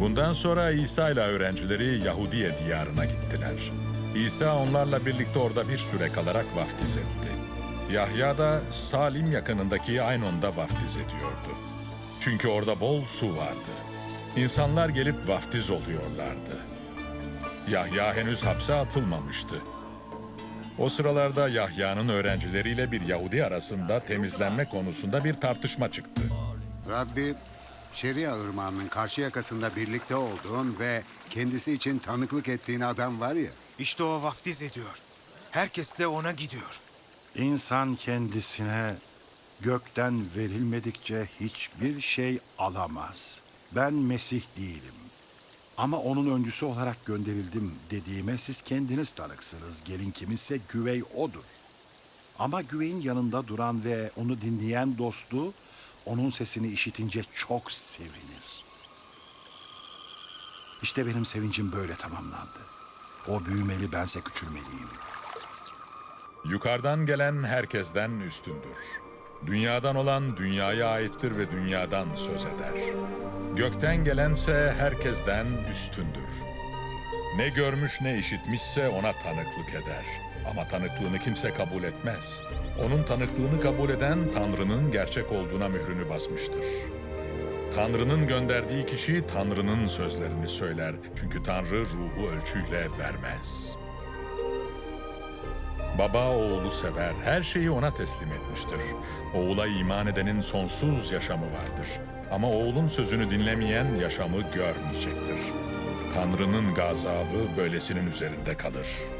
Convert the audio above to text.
Bundan sonra İsa ile öğrencileri Yahudiye diyarına gittiler. İsa onlarla birlikte orada bir süre kalarak vaftiz etti. Yahya da Salim yakınındaki Aynon'da vaftiz ediyordu. Çünkü orada bol su vardı. İnsanlar gelip vaftiz oluyorlardı. Yahya henüz hapse atılmamıştı. O sıralarda Yahya'nın öğrencileriyle bir Yahudi arasında temizlenme konusunda bir tartışma çıktı. Rabbi, Şeria ırmağının karşı yakasında birlikte olduğun ve kendisi için tanıklık ettiğin adam var ya. İşte o vaftiz ediyor. Herkes de ona gidiyor. İnsan kendisine gökten verilmedikçe hiçbir şey alamaz. Ben Mesih değilim. Ama onun öncüsü olarak gönderildim dediğime siz kendiniz tanıksınız. Gelin kiminse güvey odur. Ama güveyin yanında duran ve onu dinleyen dostu onun sesini işitince çok sevinir. İşte benim sevincim böyle tamamlandı. O büyümeli bense küçülmeliyim. Yukarıdan gelen herkesten üstündür. Dünyadan olan dünyaya aittir ve dünyadan söz eder. Gökten gelense herkesten üstündür. Ne görmüş ne işitmişse ona tanıklık eder. Ama tanıklığını kimse kabul etmez. Onun tanıklığını kabul eden Tanrı'nın gerçek olduğuna mührünü basmıştır. Tanrı'nın gönderdiği kişi Tanrı'nın sözlerini söyler. Çünkü Tanrı ruhu ölçüyle vermez.'' Baba oğlu sever, her şeyi ona teslim etmiştir. Oğula iman edenin sonsuz yaşamı vardır. Ama oğlun sözünü dinlemeyen yaşamı görmeyecektir. Tanrı'nın gazabı böylesinin üzerinde kalır.''